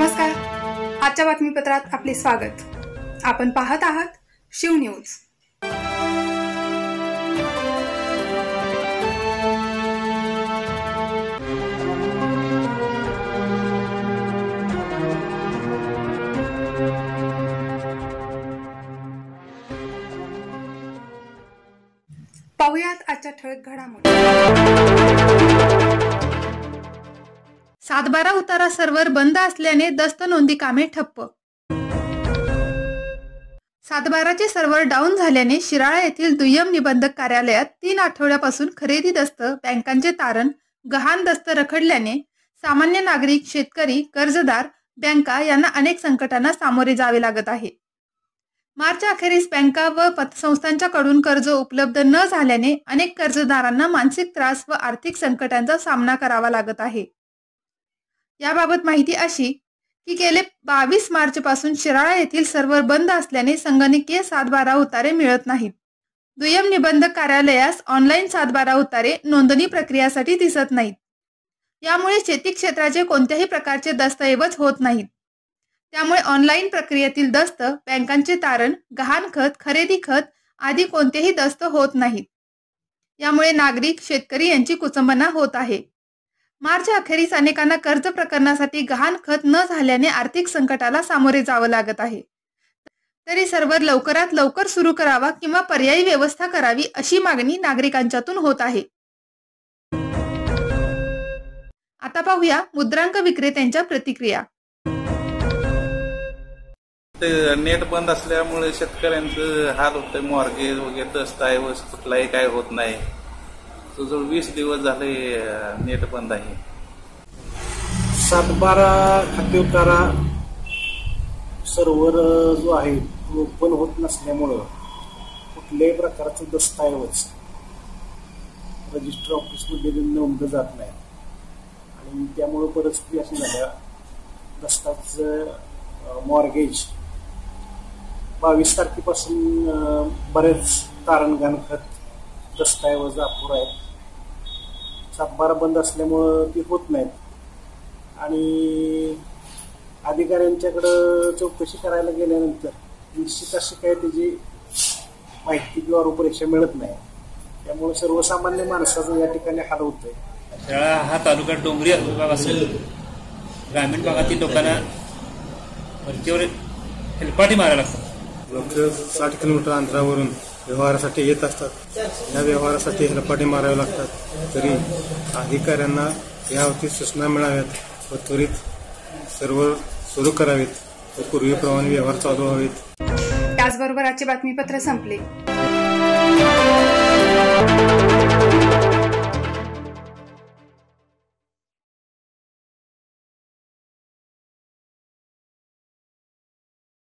नमस्कार. आजच्या बातमीपत्रात आपले स्वागत. आपण पाहत आहात शिव न्यूज. पाहुयात आजच्या ठळक घडामोडी. सातबारा उतारा सर्व्हर बंद असल्याने दस्त नोंदी कामे ठप्प. सातबाराचे सर्व्हर डाऊन झाल्याने शिराळा येथील दुय्यम निबंधक कार्यालयात तीन आठवड्यापासून खरेदी दस्त बँकांचे तारण गहाण दस्त रखडल्याने सामान्य नागरिक शेतकरी कर्जदार बँका यांना अनेक संकटांना सामोरे जावे लागत आहे. मार्च अखेरीस बँका व पतसंस्थांच्याकडून कर्ज उपलब्ध न झाल्याने अनेक कर्जदारांना मानसिक त्रास व आर्थिक संकटांचा सामना करावा लागत आहे. याबाबत माहिती अशी की गेले बावीस मार्च पासून शिराळा येथील सर्व्हर बंद असल्याने संगणकीय सातबारा उतारे मिळत नाहीत. दुय्यम निबंधक कार्यालयास ऑनलाईन सातबारा उतारे नोंदणी प्रक्रियासाठी दिसत नाहीत. यामुळे शेती क्षेत्राचे कोणत्याही प्रकारचे दस्तऐवज होत नाहीत. त्यामुळे ऑनलाईन प्रक्रियेतील दस्त बँकांचे तारण गहाण खत खरेदी खत आदी कोणतेही दस्त होत नाहीत. यामुळे नागरिक शेतकरी यांची कुचंबना होत आहे. मार्च अखेरीस अनेकांना कर्ज प्रकरणासाठी गहाण खत न झाल्याने आर्थिक संकटाला सामोरे जावं लागत आहे. तरी सर्वर लवकरात लवकर सुरू करावा किंवा पर्यायी व्यवस्था करावी अशी मागणी नागरिकांच्यातून होत आहे. आता पाहूया मुद्रांक विक्रेत्यांच्या प्रतिक्रिया. नेट बंद असल्यामुळे शेतकऱ्यांचं हाल होतं मॉर्गेज वगैरे दस्तऐवज कुठलाही काय होत नाही. जवळ वीस दिवस झाले नेट बंद आहे. सातबारा खाते उतारा सर्व्हर जो आहे तो ओपन होत नसल्यामुळं कुठल्याही प्रकारचं दस्तऐवज रजिस्टर ऑफिसमध्ये नोंद जात नाही. आणि त्यामुळं परिस्थिती अशी झाल्या दस्ताचं मॉर्गेज बावीस तारखेपासून बरेच तारण खत दस्तऐवज अपुरा आहेत. सातबारा बंद असल्यामुळं ती होत नाहीत. आणि अधिकाऱ्यांच्याकडं चौकशी करायला गेल्यानंतर निश्चित अशी काही त्याची माहिती किंवा रूपरेषा मिळत नाही. त्यामुळे सर्वसामान्य माणसाचं या ठिकाणी हाल होतंय. शाळा हा तालुका डोंगरी भाग असून ग्रामीण भागातील लोकांना वरचीवर हेलपाटी मारायला लागतात. साठ किलोमीटर अंतरावरून व्यवहारासाठी येत असतात. या व्यवहारासाठी हेलपाटे मारावे लागतात. तरी अधिकाऱ्यांना यावरती सूचना मिळाव्यात व त्वरित सर्व सुरू करावेत व पूर्वीप्रमाणे व्यवहार चालू व्हावेत. त्याचबरोबर आजचे बातमीपत्र संपले.